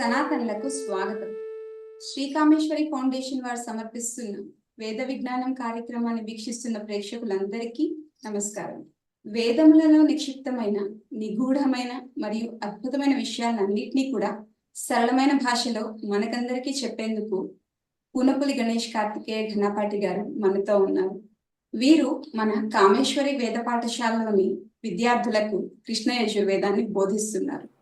సనాతనులకు స్వాగతం. శ్రీకామేశ్వరి ఫౌండేషన్ వారు సమర్పిస్తున్న వేద విజ్ఞానం కార్యక్రమాన్ని వీక్షిస్తున్న ప్రేక్షకులందరికీ నమస్కారం. వేదములలో నిక్షిప్తమైన నిగూఢమైన మరియు అద్భుతమైన విషయాలన్నింటినీ కూడా సరళమైన భాషలో మనకందరికీ చెప్పేందుకు పునపులి గణేష్ కార్తికేయ ఘనపాటి గారు మనతో ఉన్నారు. వీరు మన కామేశ్వరి వేద పాఠశాలలోని విద్యార్థులకు కృష్ణ యజుర్వేదాన్ని బోధిస్తున్నారు.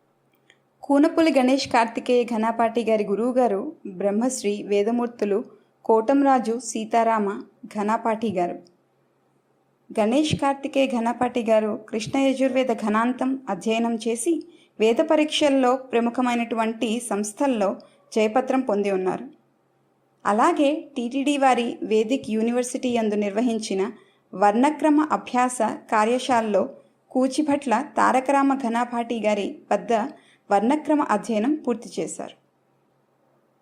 కూనపులి గణేష్ కార్తికేయ ఘనపాటి గారి గురువుగారు బ్రహ్మశ్రీ వేదమూర్తులు కోటంరాజు సీతారామ ఘనపాటి గారు. గణేష్ కార్తికేయ ఘనపాటి గారు కృష్ణ యజుర్వేద ఘనాంతం అధ్యయనం చేసి వేద పరీక్షల్లో ప్రముఖమైనటువంటి సంస్థల్లో జయపత్రం పొంది ఉన్నారు. అలాగే టీటీడీ వారి వేదిక్ యూనివర్సిటీ యందు నిర్వహించిన వర్ణక్రమ అభ్యాస కార్యశాలలో కూచిభట్ల తారకరామ ఘనపాటి గారి వద్ద వర్ణక్రమ అధ్యయనం పూర్తి చేశారు.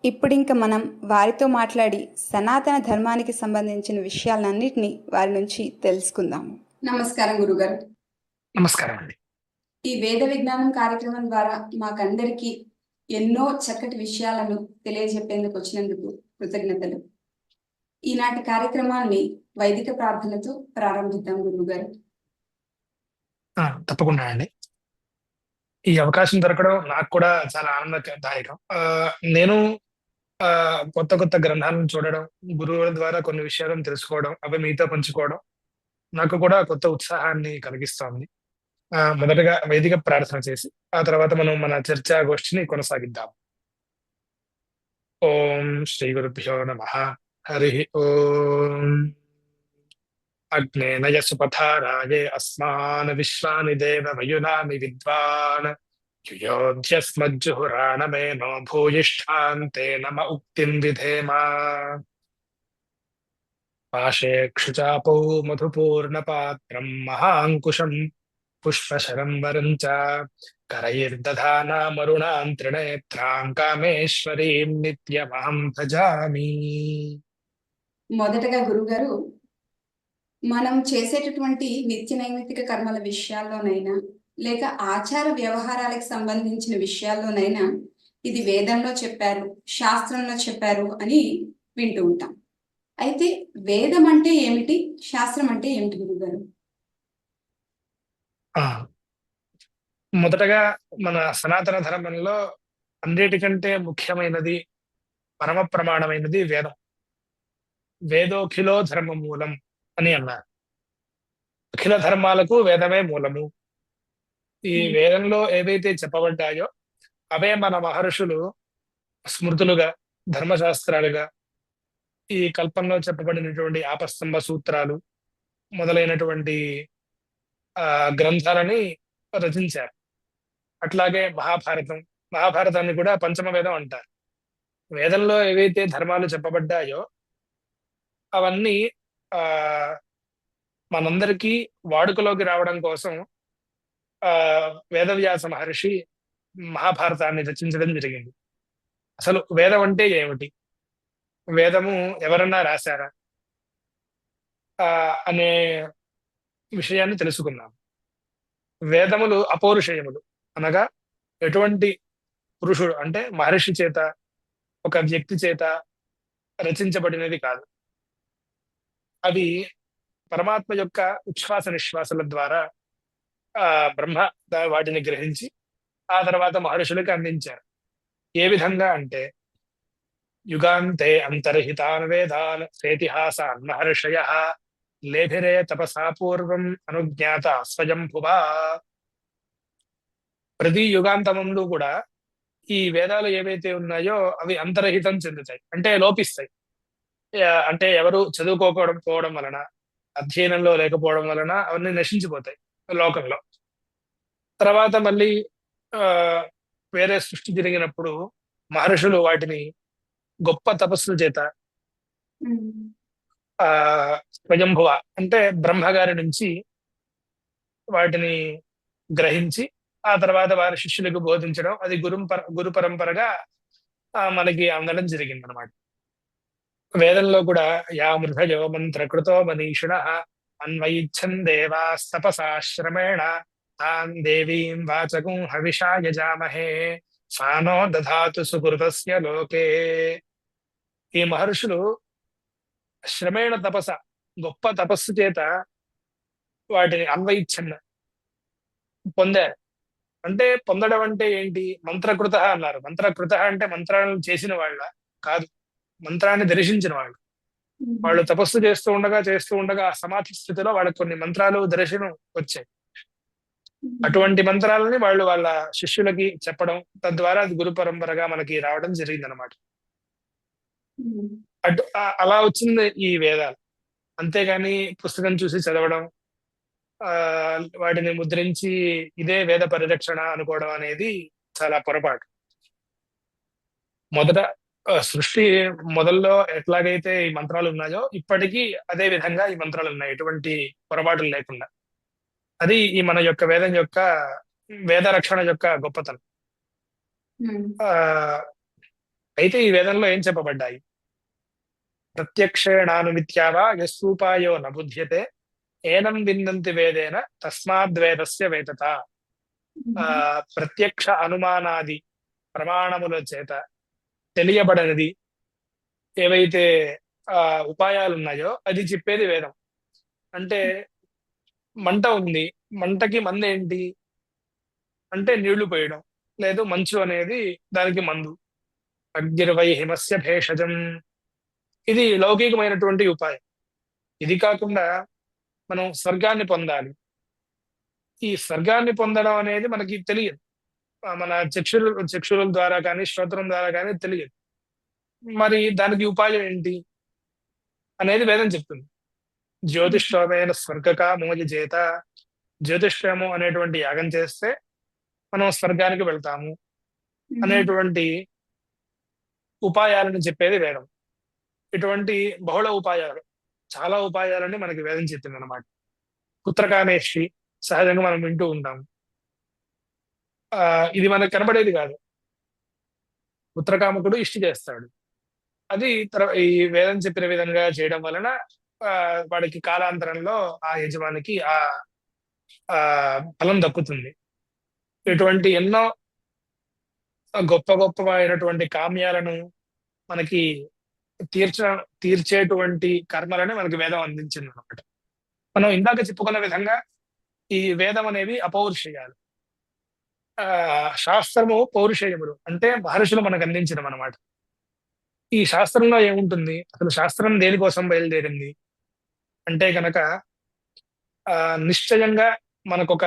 ఇప్పుడింక మనం వారితో మాట్లాడి సనాతన ధర్మానికి సంబంధించిన విషయాలన్నింటినీ వారి నుంచి తెలుసుకుందాము. నమస్కారం గురుగారు. నమస్కారం అండి. ఈ వేద విజ్ఞానం కార్యక్రమం ద్వారా మాకందరికీ ఎన్నో చక్కటి విషయాలను తెలియజెప్పేందుకు వచ్చినందుకు కృతజ్ఞతలు. ఈనాటి కార్యక్రమాన్ని వైదిక ప్రార్థనతో ప్రారంభిద్దాం గురువుగారు ఆ, తప్పకుండా అండి. ఈ అవకాశం దొరకడం నాకు కూడా చాలా ఆనందదాయకం. ఆ, నేను ఆ, కొత్త కొత్త గ్రంథాలను చూడడం గురువుల ద్వారా కొన్ని విషయాలను తెలుసుకోవడం అవి మీతో పంచుకోవడం నాకు కూడా కొత్త ఉత్సాహాన్ని కలిగిస్తోంది. ఆ, మొదటగా వైదిక ప్రార్థన చేసి ఆ తర్వాత మనం మన చర్చా గోష్ఠిని కొనసాగిద్దాం. ఓం శ్రీ గురుభ్యో నమ. హరి ఓం. అగ్నే నయసుపథారాయే అస్మాన్ విశ్వాని దేవ వయునామి విద్వాన్ యుయోధ్యస్మజ్జుహురాణమేనో భూయిష్ఠాంతే నమ ఉక్తిం విధేమా పాశే క్షుచాపౌ మధుపూర్ణపాత్రం మహాంకుశం పుష్పశరం వరం చ కరైర్దధానా మరుణాం త్రినేత్రాం కామేశ్వరీం నిత్యమహం భజామి మొదటగా గురుగారు మనం చేసేటటువంటి నిత్య నైమిత్తిక కర్మల విషయాల్లోనైనా లేక ఆచార వ్యవహారాలకు సంబంధించిన విషయాల్లోనైనా ఇది వేదంలో చెప్పారు శాస్త్రంలో చెప్పారు అని వింటూ ఉంటాం. అయితే వేదం అంటే ఏమిటి? శాస్త్రం అంటే ఏమిటి గురుగారు? ఆ మొదటగా మన సనాతన ధర్మంలో అన్నిటికంటే ముఖ్యమైనది పరమ ప్రమాణమైనది వేదం. వేదోఖిలో ధర్మ మూలం అని అన్నారు అఖిల ధర్మాలకు వేదమే మూలము. ఈ. వేదంలో ఏవైతే చెప్పబడ్డాయో అవే మన మహర్షులు స్మృతులుగా ధర్మశాస్త్రాలుగా ఈ కల్పంలో చెప్పబడినటువంటి ఆపస్తంభ సూత్రాలు మొదలైనటువంటి ఆ గ్రంథాలని రచించారు. అట్లాగే మహాభారతం. మహాభారతాన్ని కూడా పంచమ వేదం అంటారు. వేదంలో ఏవైతే ధర్మాలు చెప్పబడ్డాయో అవన్నీ ఆ మనందరికీ వాడుకలోకి రావడం కోసం ఆ వేదవ్యాస మహర్షి మహాభారతాన్ని రచించడం జరిగింది. అసలు వేదం అంటే ఏమిటి? వేదము ఎవరన్నా రాశారా? ఆ అనే విషయాన్ని తెలుసుకున్నాం వేదములు అపౌరుషయములు. అనగా ఎటువంటి పురుషుడు అంటే మహర్షి చేత ఒక వ్యక్తి చేత రచించబడినది కాదు. అవి పరమాత్మ యొక్క ఉచ్ఛ్వాస నిశ్వాసాల ద్వారా ఆ బ్రహ్మ వాటిని గ్రహించి ఆ తర్వాత మహర్షులకు అందించారు. ఏ విధంగా అంటే యుగాంతే అంతర్హితాన్ వేదాన్ సేతిహాసాన్ మహర్షయ లేభిరే తపసా పూర్వం అనుజ్ఞాత స్వయం భువా. ప్రతి యుగాంతమంలో కూడా ఈ వేదాలు ఏవైతే ఉన్నాయో అవి అంతర్హితం చెందుతాయి అంటే లోపిస్తాయి. అంటే ఎవరు చదువుకోకపోవడం పోవడం వలన అధ్యయనంలో లేకపోవడం వలన అవన్నీ నశించిపోతాయి లోకంలో. తర్వాత మళ్ళీ ఆ వేరే సృష్టి జరిగినప్పుడు మహర్షులు వాటిని గొప్ప తపస్సుల చేత ఆ స్వయంభువ అంటే బ్రహ్మగారి నుంచి వాటిని గ్రహించి ఆ తర్వాత వారి శిష్యులకు బోధించడం అది గురు గురు పరంపరగా ఆ, మనకి అందడం జరిగింది అనమాట వేదంలో కూడా యా మృధయో మంత్రకృతో మనీషిణ అన్వయిచ్చన్ దేవాస్తపసాశ్రమేణ తాన్ దేవీం వాచకం హవిషా యజామహే సానో దధాతు సుకృతస్య లోకే. ఈ మహర్షులు శ్రమేణ తపస గొప్ప తపస్సు చేత వాటిని అన్వయిచ్ఛన్న పొందారు. అంటే పొందడం అంటే ఏంటి? మంత్రకృత అన్నారు. మంత్రకృత అంటే మంత్రాలను చేసిన వాళ్ళ కాదు. మంత్రాన్ని దర్శించిన వాళ్ళు. వాళ్ళు తపస్సు చేస్తూ ఉండగా చేస్తూ ఉండగా సమాధి స్థితిలో వాళ్ళకి కొన్ని మంత్రాలు దర్శనం వచ్చాయి. అటువంటి మంత్రాలని వాళ్ళు వాళ్ళ శిష్యులకి చెప్పడం తద్వారా అది గురు పరంపరగా మనకి రావడం జరిగిందనమాట అటు అలా వచ్చింది ఈ వేదాలు. అంతేగాని పుస్తకం చూసి చదవడం ఆ వాటిని ముద్రించి ఇదే వేద పరిరక్షణ అనుకోవడం అనేది చాలా పొరపాటు. మొదట సృష్టి మొదల్లో ఎట్లాగైతే ఈ మంత్రాలు ఉన్నాయో ఇప్పటికీ అదే విధంగా ఈ మంత్రాలు ఉన్నాయి. ఎటువంటి పొరపాటులు లేకుండా. అది ఈ మన యొక్క వేదం యొక్క వేద రక్షణ యొక్క గొప్పతనం. ఆ అయితే ఈ వేదంలో ఏం చెప్పబడ్డాయి? ప్రత్యక్షేణానుమిత్యావా యస్సూపాయో న బుధ్యతే ఏనం విన్నంతి వేదేన తస్మాద్వేదస్య వేదత. ఆ ప్రత్యక్ష అనుమానాది ప్రమాణముల చేత తెలియబడనిది. ఏవైతే ఆ ఉపాయాలు ఉన్నాయో అది చెప్పేది వేదం. అంటే మంట ఉంది. మంటకి మందు ఏంటి అంటే నీళ్ళు పోయడం. లేదు మంచు అనేది దానికి మందు. అగ్నిర్వై హిమస్య భేషజం. ఇది లౌకికమైనటువంటి ఉపాయం. ఇది కాకుండా మనం స్వర్గాన్ని పొందాలి. ఈ స్వర్గాన్ని పొందడం అనేది మనకి తెలియదు. మన చక్షుల చక్షుల ద్వారా కానీ శ్రోత్రం ద్వారా కానీ తెలియదు. మరి దానికి ఉపాయం ఏంటి? అనేది వేదం చెప్తుంది. జ్యోతిష్ఠోమైన స్వర్గక మోజ చేత. జ్యోతిష్ఠము అనేటువంటి యాగం చేస్తే మనం స్వర్గానికి వెళ్తాము అనేటువంటి ఉపాయాలను చెప్పేది వేదం. ఇటువంటి బహుళ ఉపాయాలు చాలా ఉపాయాలని మనకి వేదం చెప్పింది అనమాట పుత్రకామేష్టి సహజంగా మనం వింటూ ఉంటాం ఆ ఇది మనకు కనబడేది కాదు. పుత్రకామకుడు ఇష్టి చేస్తాడు. అది ఈ వేదం చెప్పిన విధంగా చేయడం వలన ఆ వాడికి కాలాంతరంలో ఆ యజమానికి ఆ ఆ ఫలం దక్కుతుంది. ఇటువంటి ఎన్నో గొప్ప గొప్పమైనటువంటి కామ్యాలను మనకి తీర్చ తీర్చేటువంటి కర్మలని మనకి వేదం అందించింది అనమాట మనం ఇందాక చెప్పుకున్న విధంగా ఈ వేదం అనేవి అపౌరుషయాలు. ఆ శాస్త్రము పౌరుషేయములు. అంటే మహర్షులు మనకు అందించడం అనమాట ఈ శాస్త్రంలో ఏముంటుంది? అసలు శాస్త్రం దేనికోసం బయలుదేరింది? అంటే కనుక ఆ నిశ్చయంగా మనకొక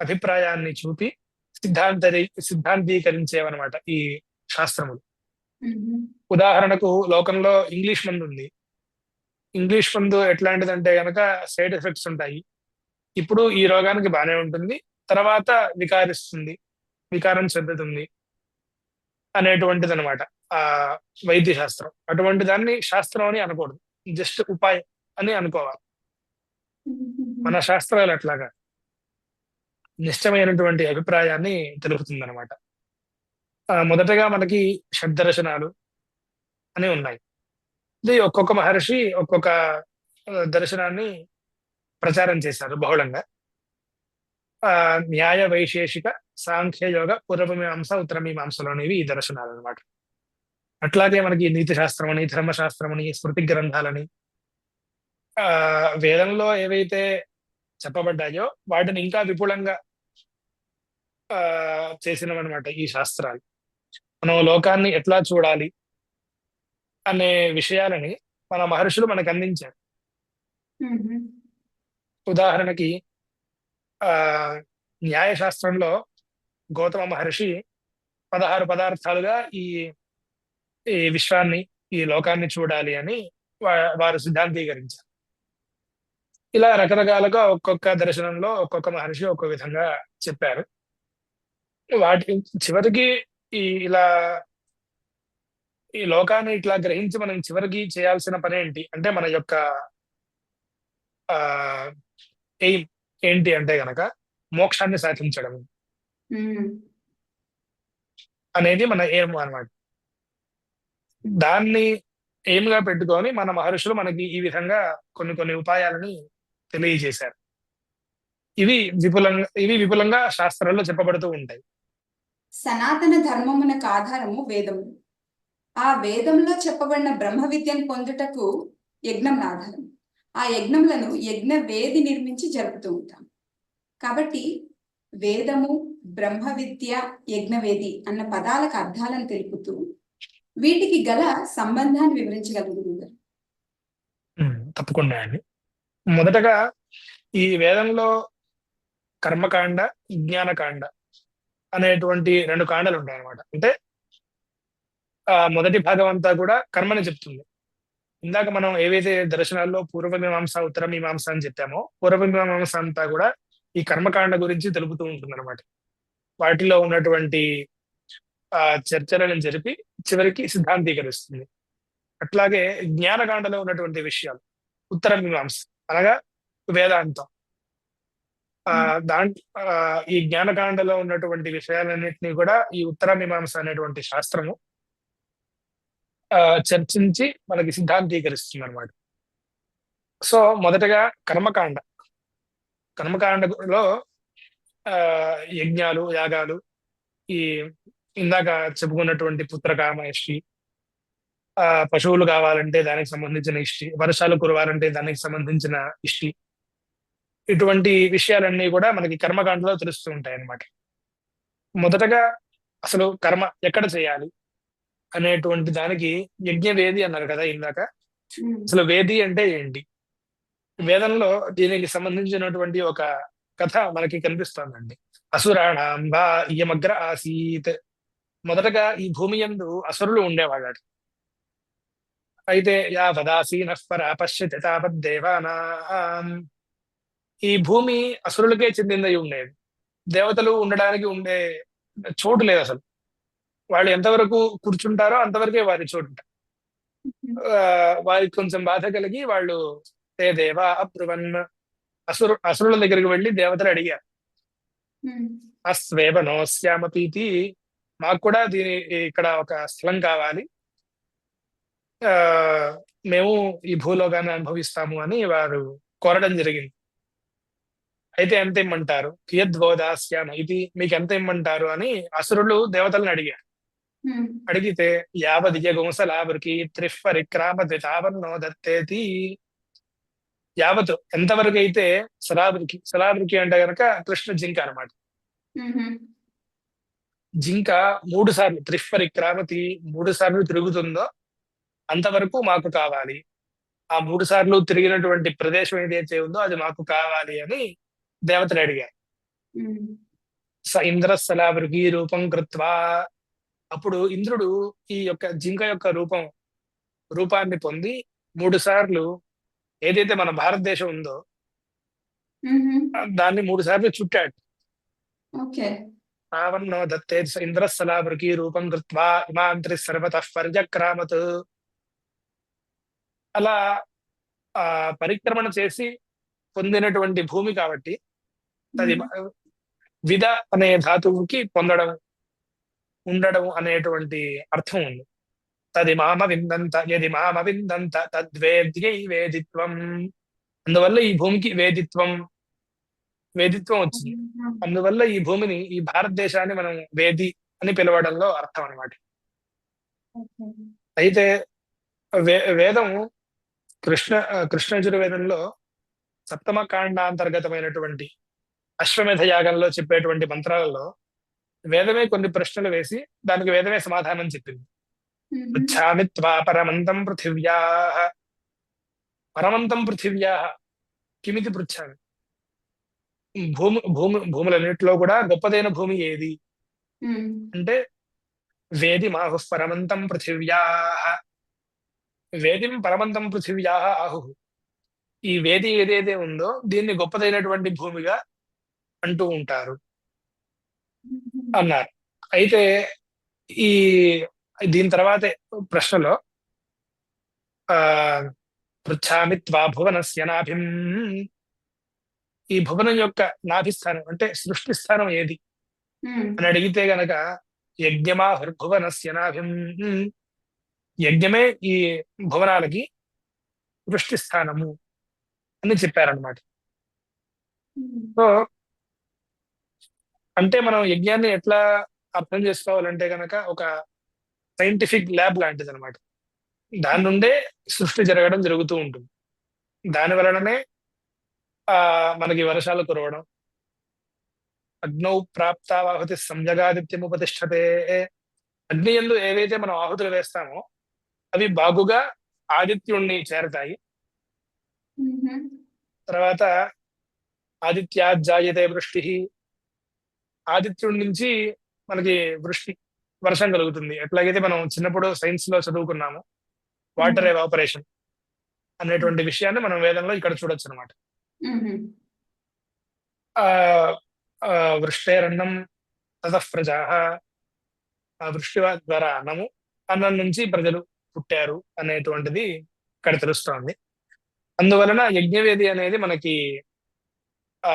అభిప్రాయాన్ని చూపి సిద్ధాంతరి సిద్ధాంతీకరించేవన్నమాట ఈ శాస్త్రములు. ఉదాహరణకు లోకంలో ఇంగ్లీష్ మందు ఉంది ఇంగ్లీష్ మందు ఎట్లాంటిదంటే గనక సైడ్ ఎఫెక్ట్స్ ఉంటాయి. ఇప్పుడు ఈ రోగానికి బాగానే ఉంటుంది. తర్వాత వికారిస్తుంది వికారం చెందుతుంది అనేటువంటిది అనమాట ఆ వైద్య శాస్త్రం అటువంటి దాన్ని శాస్త్రం అని అనకూడదు. జస్ట్ ఉపాయం అని అనుకోవాలి. మన శాస్త్రాలు అట్లాగా నిశ్చయమైనటువంటి అభిప్రాయాన్ని తెలుపుతుంది అనమాట మొదటగా మనకి షడ్దర్శనాలు అని ఉన్నాయి. ఇది ఒక్కొక్క మహర్షి ఒక్కొక్క దర్శనాన్ని ప్రచారం చేశారు బహుళంగా. న్యాయ వైశేషిక సాంఖ్య యోగ పూర్వమీమాంస ఉత్తరమీమాంసలోనివి ఈ దర్శనాలు అనమాట అట్లాగే మనకి నీతి శాస్త్రం అని ధర్మశాస్త్రం అని స్మృతి గ్రంథాలని ఆ వేదంలో ఏవైతే చెప్పబడ్డాయో వాటిని ఇంకా విపులంగా ఆ చేసినవన్నమాట ఈ శాస్త్రాలు. మనం లోకాన్ని ఎట్లా చూడాలి అనే విషయాలని మన మహర్షులు మనకు అందించారు. ఉదాహరణకి ఆ న్యాయశాస్త్రంలో గౌతమ మహర్షి పదహారు పదార్థాలుగా ఈ ఈ విశ్వాన్ని ఈ లోకాన్ని చూడాలి అని వారు సిద్ధాంతీకరించారు. ఇలా రకరకాలుగా ఒక్కొక్క దర్శనంలో ఒక్కొక్క మహర్షి ఒక్కొక్క విధంగా చెప్పారు. వాటి చివరికి ఈ ఇలా ఈ లోకాన్ని ఇట్లా గ్రహించి మనం చివరికి చేయాల్సిన పని ఏంటి అంటే మన యొక్క ఆ ఎయిమ్. ఏంటి అంటే గనక మోక్షాన్ని సాధించడం అనేది మన ఎయిమ్ అన్నమాట. దాన్ని aim గా పెట్టుకొని మన మహర్షులు మనకి ఈ విధంగా కొన్ని కొన్ని ఉపాయాలని తెలియజేశారు. ఇవి విపులంగా ఇవి విపులంగా శాస్త్రాల్లో చెప్పబడుతూ ఉంటాయి. సనాతన ధర్మమునకు ఆధారము వేదము. ఆ వేదంలో చెప్పబడిన బ్రహ్మ విద్యను పొందుటకు యజ్ఞం ఆధారం. ఆ యజ్ఞములను యజ్ఞ వేది నిర్మించి జరుపుతూ ఉంటాం. కాబట్టి వేదము బ్రహ్మ విద్య యజ్ఞవేది అన్న పదాలకు అర్థాలను తెలుపుతూ వీటికి గల సంబంధాన్ని వివరించగలరు తప్పకుండా అండి. మొదటగా ఈ వేదంలో కర్మకాండ జ్ఞానకాండ అనేటువంటి రెండు కాండలు ఉంటాయి అన్నమాట అంటే ఆ మొదటి భాగం అంతా కూడా కర్మని చెప్తుంది. ఇందాక మనం ఏవైతే దర్శనాల్లో పూర్వమీమాంస ఉత్తర మీమాంస అని చెప్పామో పూర్వమీమాంస అంతా కూడా ఈ కర్మకాండ గురించి తెలుపుతూ ఉంటుంది అనమాట వాటిలో ఉన్నటువంటి ఆ చర్చలను జరిపి చివరికి సిద్ధాంతీకరిస్తుంది. అట్లాగే జ్ఞానకాండలో ఉన్నటువంటి విషయాలు ఉత్తర మీమాంస అనగా వేదాంతం. ఆ దాంట్ ఆ, ఈ జ్ఞానకాండలో ఉన్నటువంటి విషయాలన్నింటినీ కూడా ఈ ఉత్తర మీమాంస అనేటువంటి శాస్త్రము చర్చించి మనకి సిద్ధాంతీకరిస్తుంది అనమాట సో మొదటగా కర్మకాండ. కర్మకాండలో ఆ యజ్ఞాలు యాగాలు ఈ ఇందాక చెప్పుకున్నటువంటి పుత్రకామయష్టి ఆ పశువులు కావాలంటే దానికి సంబంధించిన ఇష్టి వర్షాలు కురవాలంటే దానికి సంబంధించిన ఇష్టి ఇటువంటి విషయాలన్నీ కూడా మనకి కర్మకాండలో తెలుస్తూ ఉంటాయి అన్నమాట మొదటగా అసలు కర్మ ఎక్కడ చేయాలి? అనేటువంటి దానికి యజ్ఞవేది అన్నారు కదా ఇందాక. అసలు వేది అంటే ఏంటి? వేదంలో దీనికి సంబంధించినటువంటి ఒక కథ మనకి కనిపిస్తోందండి. అసురాణం వా ఇయమగ్ర ఆసీత్. మొదటగా ఈ భూమి యందు అసురులు ఉండేవాళ్ళట. అయితే యావదాసీన పర పశ్యతి తావద్దేవానాం ఈ భూమి అసురులకే చెందిందై ఉండేది. దేవతలు ఉండడానికి ఉండే చోటు లేదు అసలు. వాళ్ళు ఎంతవరకు కూర్చుంటారో అంతవరకే వారి చోటు వారికి కొంచెం బాధ కలిగి వాళ్ళు ఏ దేవా అబ్రువన్ అసురు అసురుల దగ్గరికి వెళ్ళి దేవతలు అడిగారు. అస్వేవనోస్యామపీతి మాకు కూడా దీని ఇక్కడ ఒక స్థలం కావాలి. ఆ మేము ఈ భూలోకాన్ని అనుభవిస్తాము అని వారు కోరడం జరిగింది. అయితే ఎంత ఇమ్మంటారు? కియద్వోదాస్యామ ఇది మీకు ఎంత ఇమ్మంటారు అని అసురులు దేవతలను అడిగారు. అడిగితే యావదియ గుంసలావరికి త్రిఫరిక్రామ ద్వితావన్నో దత్తేతి? యావత్ ఎంతవరకు అయితే సలాబరికి సలాబరికి అంటే గనక కృష్ణ జింక అన్నమాట జింక మూడు సార్లు త్రిఫరిక్రామతి మూడు సార్లు తిరుగుతుందో అంతవరకు మాకు కావాలి. ఆ మూడు సార్లు తిరిగినటువంటి ప్రదేశం ఏదైతే ఉందో అది మాకు కావాలి అని దేవతలు అడిగారు. స ఇంద్ర సలావృగి రూపం కృత్వా అప్పుడు ఇంద్రుడు ఈ యొక్క జింక యొక్క రూపం రూపాన్ని పొంది మూడు సార్లు ఏదైతే మన భారతదేశం ఉందో దాన్ని మూడు సార్లు చుట్టాడు. రావణో దత్తే ఇంద్ర సలావృకి రూపం కృత్వా ఇమాంత్రి సర్వతః పరిజక్రామత్ అలా ఆ పరిక్రమణ చేసి పొందినటువంటి భూమి కాబట్టి అది విద అనే ధాతువుకి పొందడం ఉండడం అనేటువంటి అర్థం ఉంది. తది మామ విందంత యది మామ విందంత తద్వేద్యై వేదిత్వం అందువల్ల ఈ భూమికి వేదిత్వం వేదిత్వం వచ్చింది. అందువల్ల ఈ భూమిని ఈ భారతదేశాన్ని మనం వేది అని పిలవడంలో అర్థం అన్నమాట. అయితే వే వేదం కృష్ణ కృష్ణయజుర్వేదంలో సప్తమ కాండాంతర్గతమైనటువంటి అశ్వమేధ యాగంలో చెప్పేటువంటి మంత్రాలలో వేదమే కొన్ని ప్రశ్నలు వేసి దానికి వేదమే సమాధానం చెప్పింది. పృచ్ఛామి త్వా పరమంతం పృథివ్యా. పరమంతం పృథివ్యా. కిమితి పృచ్ఛామి? భూమి భూమి భూములన్నింటిలో కూడా గొప్పదైన భూమి ఏది? అంటే వేది మాహు పరమంతం పృథివ్యా. వేదిం పరమంతం పృథివ్యా ఆహు. ఈ వేది ఏదైతే ఉందో దీన్ని గొప్పదైనటువంటి భూమిగా అంటూ ఉంటారు. అన్నారు. అయితే ఈ దీని తర్వాతే ప్రశ్నలో ఆ పృచ్ఛామి త్వా భువనస్య నాభిం ఈ భువనం యొక్క నాభిస్థానం అంటే సృష్టి స్థానం ఏది? అని అడిగితే గనక యజ్ఞమా భువనస్య నాభిం యజ్ఞమే ఈ భువనాలకి సృష్టి స్థానము అని చెప్పారనమాట సో అంటే మనం యజ్ఞాన్ని ఎట్లా అర్థం చేసుకోవాలంటే గనక ఒక సైంటిఫిక్ ల్యాబ్ లాంటిది అనమాట దాని నుండే సృష్టి జరగడం జరుగుతూ ఉంటుంది. దాని వలననే ఆ మనకి వర్షాలు కురవడం. అగ్నౌ ప్రాప్తావాహుతి సంజగాదిత్యం ఉపతిష్టతే అగ్ని ఎందు ఏవైతే మనం ఆహుతులు వేస్తామో అవి బాగుగా ఆదిత్యుణ్ణి చేరతాయి. తర్వాత ఆదిత్యాజాయతే వృష్టి ఆదిత్యుడి నుంచి మనకి వృష్టి వర్షం కలుగుతుంది. ఎట్లాగైతే మనం చిన్నప్పుడు సైన్స్లో చదువుకున్నాము వాటర్ ఎవాపరేషన్ అనేటువంటి విషయాన్ని మనం వేదంలో ఇక్కడ చూడొచ్చు అనమాట వృష్టేరన్నం తతః ప్రజా ఆ వృష్టి ద్వారా అన్నము అన్నం నుంచి ప్రజలు పుట్టారు అనేటువంటిది ఇక్కడ తెలుస్తోంది. అందువలన యజ్ఞవేది అనేది మనకి ఆ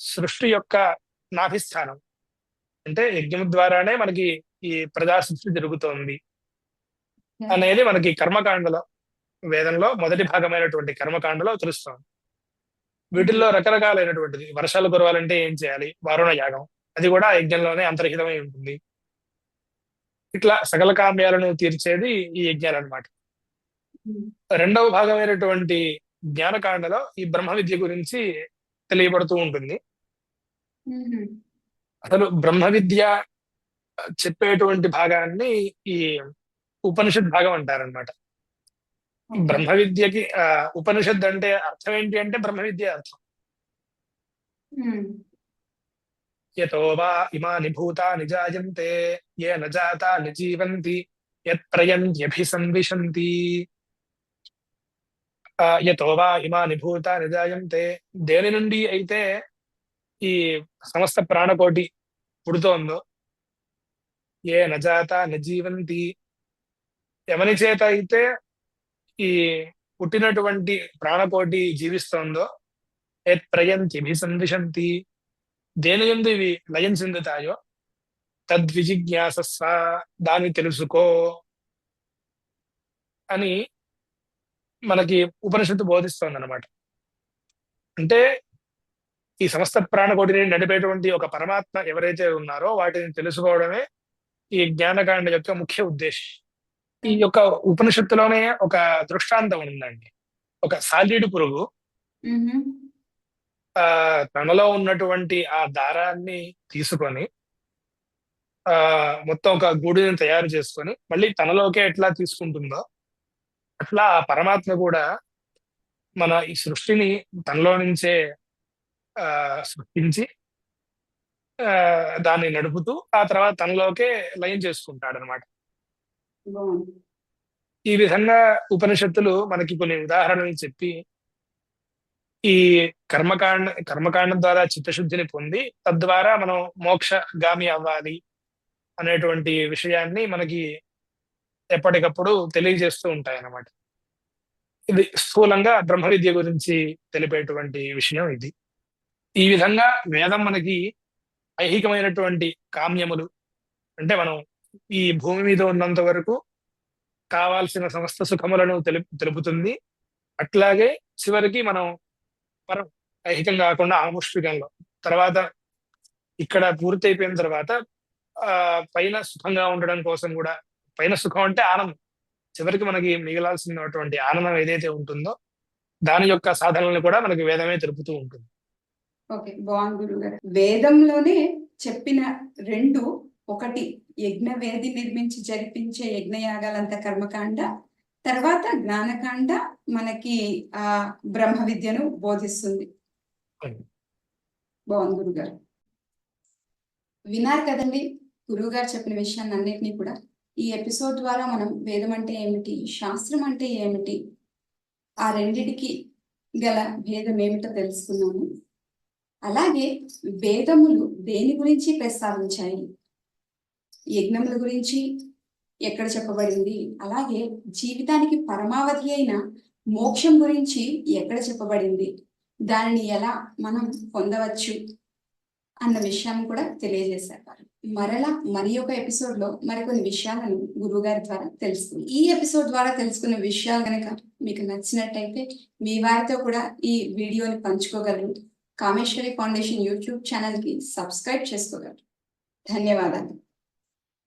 సృష్టి యొక్క నాభిస్థానం. అంటే యజ్ఞం ద్వారానే మనకి ఈ ప్రజా సృష్టి జరుగుతోంది అనేది మనకి కర్మకాండలో వేదంలో మొదటి భాగమైనటువంటి కర్మకాండలో తెలుస్తోంది వీటిల్లో రకరకాలైనటువంటిది. వర్షాలు కురవాలంటే ఏం చేయాలి? వారుణ యాగం. అది కూడా యజ్ఞంలోనే అంతర్హితమై ఉంటుంది. ఇట్లా సకల కామ్యాలను తీర్చేది ఈ యజ్ఞాలు అనమాట మ్మ్. రెండవ భాగమైనటువంటి జ్ఞానకాండలో ఈ బ్రహ్మ విద్య గురించి తెలియబడుతూ ఉంటుంది. అసలు బ్రహ్మ విద్య చెప్పేటువంటి భాగాన్ని ఈ ఉపనిషత్ భాగం అంటారనమాట బ్రహ్మ విద్యకి ఉపనిషత్ అంటే అర్థం ఏంటి అంటే బ్రహ్మ విద్య అర్థం. యతో వా ఇమాని భూతాని జాయంతే ఏ న జాతాని జీవంతి యత్ ప్రయంత్యభిసంవిశంతి ఆ, యతో వా ఇమాని భూతాని జాయంతే దేని నుండి అయితే ఈ సమస్త ప్రాణకోటి పుడుతోందో? ఏ నజాత నజీవంతి? ఎవని చేత అయితే ఈ పుట్టినటువంటి ప్రాణకోటి జీవిస్తోందో? యత్ ప్రయంత్యభిసంవిశంతి దేని ఎందు ఇవి లయం చెందుతాయో? తద్విజిజ్ఞాసస్వ దాన్ని తెలుసుకో. అని మనకి ఉపనిషత్తు బోధిస్తోంది అనమాట అంటే ఈ సమస్త ప్రాణకోటిని నడిపేటువంటి ఒక పరమాత్మ ఎవరైతే ఉన్నారో వాటిని తెలుసుకోవడమే ఈ జ్ఞానకాండ యొక్క ముఖ్య ఉద్దేశం ఈ యొక్క ఉపనిషత్తులోనే ఒక దృష్టాంతం ఉందండి ఒక సాలీడు పురుగు. ఆ తనలో ఉన్నటువంటి ఆ దారాన్ని తీసుకొని ఆ మొత్తం ఒక గూడుని తయారు చేసుకొని మళ్ళీ తనలోకే ఎట్లా తీసుకుంటుందో అట్లా ఆ పరమాత్మ కూడా మన ఈ సృష్టిని తనలో నుంచే సృష్టించి ఆ దాన్ని నడుపుతూ ఆ తర్వాత తనలోకే లయం చేసుకుంటాడు అనమాట ఈ విధంగా ఉపనిషత్తులు మనకి కొన్ని ఉదాహరణలు చెప్పి ఈ కర్మకాండ కర్మకాండం ద్వారా చిత్తశుద్ధిని పొంది తద్వారా మనం మోక్షగామి అవ్వాలి అనేటువంటి విషయాన్ని మనకి ఎప్పటికప్పుడు తెలియజేస్తూ ఉంటాయి అన్నమాట ఇది స్థూలంగా బ్రహ్మ విద్య గురించి తెలిపేటువంటి విషయం ఇది. ఈ విధంగా వేదం మనకి ఐహికమైనటువంటి కామ్యములు అంటే మనం ఈ భూమి మీద ఉన్నంత వరకు కావాల్సిన సమస్త సుఖములను తెలుపు తెలుపుతుంది. అట్లాగే చివరికి మనం పరం ఐహికం కాకుండా ఆముష్పికంలో తర్వాత ఇక్కడ పూర్తి అయిపోయిన తర్వాత ఆ పైన సుఖంగా ఉండడం కోసం కూడా పైన సుఖం అంటే ఆనందం. చివరికి మనకి మిగిలాల్సినటువంటి ఆనందం ఏదైతే ఉంటుందో దాని యొక్క సాధనలను కూడా మనకి వేదమే తెలుపుతూ ఉంటుంది. ఓకే బాగుంది గురుగారు వేదంలోనే చెప్పిన రెండు ఒకటి యజ్ఞవేది నిర్మించి జరిపించే యజ్ఞయాగాలంత కర్మకాండ తర్వాత జ్ఞానకాండ మనకి ఆ బ్రహ్మ విద్యను బోధిస్తుంది. బాగుంది గురుగారు విన్నారు కదండి గురువుగారు చెప్పిన విషయాన్ని అన్నిటినీ కూడా. ఈ ఎపిసోడ్ ద్వారా మనం వేదం అంటే ఏమిటి శాస్త్రం అంటే ఏమిటి ఆ రెండిటికి గల భేదం ఏమిటో తెలుసుకున్నాము. అలాగే వేదములు దేని గురించి ప్రస్తావించాయి? యజ్ఞముల గురించి ఎక్కడ చెప్పబడింది? అలాగే జీవితానికి పరమావధి అయిన మోక్షం గురించి ఎక్కడ చెప్పబడింది? దానిని ఎలా మనం పొందవచ్చు? అన్న విషయాన్ని కూడా తెలియజేశారు. వారు. మరలా మరి ఒక ఎపిసోడ్లో మరికొన్ని విషయాలను గురువు గారి ద్వారా తెలుసుకుంది. ఈ ఎపిసోడ్ ద్వారా తెలుసుకున్న విషయాలు కనుక మీకు నచ్చినట్టయితే మీ వారితో కూడా ఈ వీడియోని పంచుకోగలరు. కామేశ్వరి ఫౌండేషన్ యూట్యూబ్ ఛానల్కి సబ్స్క్రైబ్ చేసుకోగలరు. ధన్యవాదాలు.